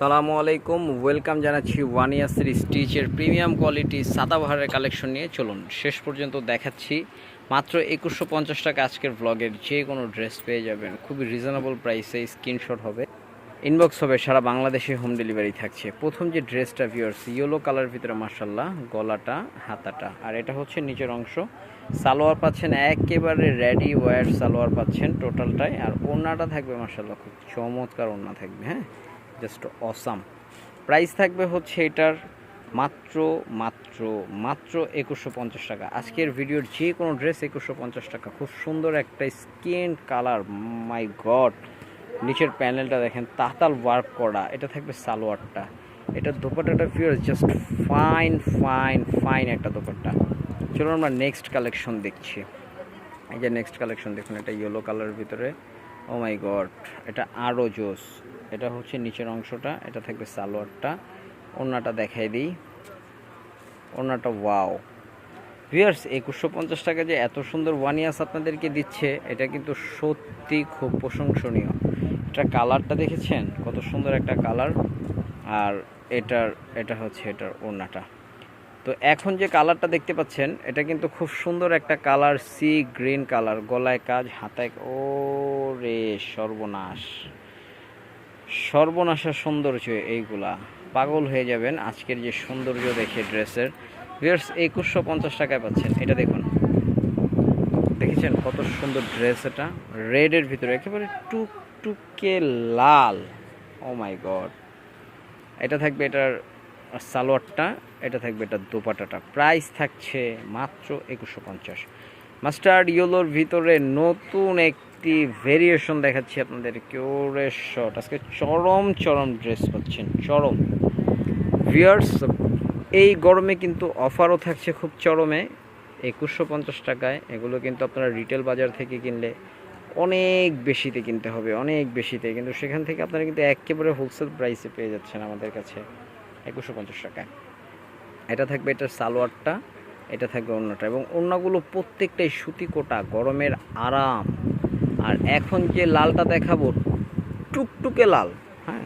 সালামু আলাইকুম, ওয়েলকাম জানাচ্ছি ওয়ান ইয়াসের স্টিচের প্রিমিয়াম কোয়ালিটি সাদাবাহারের কালেকশন নিয়ে। চলুন, শেষ পর্যন্ত দেখাচ্ছি। মাত্র একুশশো পঞ্চাশ টাকা আজকের ব্লগের যে কোনো ড্রেস পেয়ে যাবেন। খুবই রিজনেবল প্রাইসে স্ক্রিনশট হবে। ইনবক্স হবে, সারা বাংলাদেশে হোম ডেলিভারি থাকছে। প্রথম যে ড্রেসটা ভিওর্স ইয়েলো কালার ভিতরে মার্শাল্লাহ গলাটা, হাতাটা। আর এটা হচ্ছে নিচের অংশ। সালোয়ার পাচ্ছেন, একেবারে রেডি ওয়্যার সালোয়ার পাচ্ছেন টোটালটাই আর ওড়নাটা থাকবে মার্শাল্লাহ খুব চমৎকার ওড়না থাকবে হ্যাঁ? Just awesome. প্রাইস থাকবে হচ্ছে এটার মাত্র মাত্র মাত্র একুশশো পঞ্চাশ টাকা। আজকের ভিডিওর যে কোনো ড্রেস একুশশো পঞ্চাশ টাকা। খুব সুন্দর একটা স্কিন কালার, মাই গড। নিচের প্যানেলটা দেখেন, তাতাল ওয়ার্ক করা। এটা থাকবে সালোয়ারটা। এটা দোপাট্টাটা ফিওর জাস্ট ফাইন ফাইন ফাইন একটা দোপাট্টা। চলুন আমরা নেক্সট কালেকশন দেখছি। এই যে নেক্সট কালেকশন দেখুন, এটা ইয়েলো কালারের ভিতরে। ও মাই গড এটা আরও জোস। এটা হচ্ছে নিচের অংশটা, এটা থাকবে সালোয়ারটা। ওড়নাটা দেখাই দিই। ওড়নাটা ওয়াও ভিয়ার্স একুশশো পঞ্চাশ টাকা যে এত সুন্দর ওয়ান ইয়ার্স আপনাদেরকে দিচ্ছে, এটা কিন্তু সত্যি খুব প্রশংসনীয়। এটা কালারটা দেখেছেন? কত সুন্দর একটা কালার। আর এটার, এটা হচ্ছে এটার ওড়নাটা। তো এখন যে কালারটা দেখতে পাচ্ছেন, এটা কিন্তু খুব সুন্দর একটা কালার সি গ্রিন কালার। গলায় কাজ, হাতায় ও রে সর্বনাশ। সর্বনাশের সৌন্দর্য এইগুলা। পাগল হয়ে যাবেন আজকের যে সৌন্দর্য দেখে ড্রেসের। ভিয়ার্স একুশশো পঞ্চাশ টাকায় পাচ্ছেন। এটা দেখুন। দেখেছেন কত সুন্দর ড্রেস এটা? রেডের ভিতরে একেবারে টুকটুকে লাল। ও মাই গড এটা থাকবে এটার সালোয়ারটা, এটা থাকবে এটার দোপাটাটা প্রাইস থাকছে মাত্র একুশশো পঞ্চাশ। মাস্টার্ড ইয়েলোর ভিতরে নতুন একটি ভেরিয়েশন দেখাচ্ছি আপনাদের কিওরে শর্ট আজকে চরম চরম ড্রেস পাচ্ছেন, চরম। ভিয়ার্স এই গরমে কিন্তু অফারও থাকছে খুব চরমে, একুশশো পঞ্চাশ টাকায়। এগুলো কিন্তু আপনারা রিটেল বাজার থেকে কিনলে অনেক বেশিতে কিনতে হবে, অনেক বেশিতে। কিন্তু সেখান থেকে আপনারা কিন্তু একেবারে হোলসেল প্রাইসে পেয়ে যাচ্ছেন আমাদের কাছে, একুশশো পঞ্চাশ টাকায়। এটা থাকবে এটার সালোয়ারটা, এটা থাকবে অন্যটা এবং অন্যগুলো প্রত্যেকটাই সুতি কোটা গরমের আরাম। আর এখন যে লালটা দেখাবো, টুকটুকে লাল হ্যাঁ?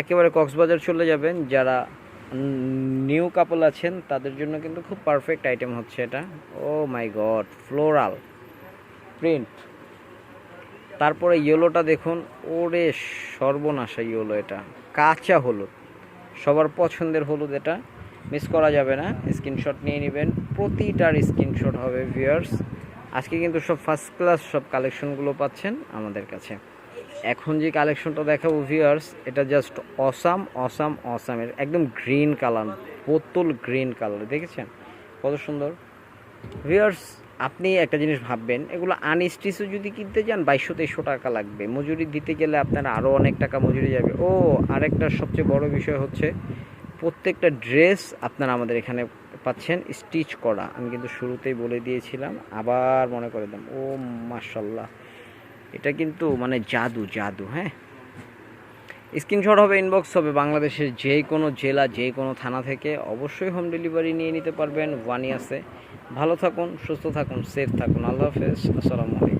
একেবারে কক্সবাজার চলে যাবেন। যারা নিউ কাপল আছেন, তাদের জন্য কিন্তু খুব পারফেক্ট আইটেম হচ্ছে এটা। Oh my god floral print তারপরে ইয়েলোটা দেখুন। ওরে সর্বনাশা ইয়েলো এটা। কাঁচা হলুদ। সবার পছন্দের হলুদ এটা। মিস করা যাবে না। স্ক্রিনশট নিয়ে নেবেন। প্রতিটার স্ক্রিনশট হবে ভিউয়ার্স আজকে কিন্তু সব ফার্স্ট ক্লাস সব কালেকশনগুলো পাচ্ছেন আমাদের কাছে। এখন যে কালেকশনটা দেখাবো ভিউয়ার্স এটা জাস্ট অসাম অসাম অসামের একদম গ্রিন কালার বোতল গ্রিন কালার দেখেছেন? কত সুন্দর। ভিউয়ার্স আপনি একটা জিনিস ভাববেন, এগুলো আনস্টিচও যদি কিনতে যান, বাইশশো তেইশশো টাকা লাগবে। মজুরি দিতে গেলে আপনার আরও অনেক টাকা মজুরি যাবে। ও, আরেকটা সবচেয়ে বড় বিষয় হচ্ছে, প্রত্যেকটা ড্রেস আপনার আমাদের এখানে পাচ্ছেন, স্টিচ করা। আমি কিন্তু শুরুতেই বলে দিয়েছিলাম, আবার মনে করে দিলাম, ও মার্শাল্লাহ এটা কিন্তু মানে জাদু জাদু হ্যাঁ? স্ক্রিনশট হবে ইনবক্স হবে বাংলাদেশের যে কোনো জেলা যে কোনো থানা থেকে। অবশ্যই হোম ডেলিভারি নিয়ে নিতে পারবেন ওয়ান আছে ভালো থাকুন, সুস্থ থাকুন সেফ থাকুন। আল্লাহ হাফেজ, আসসালামু আলাইকুম।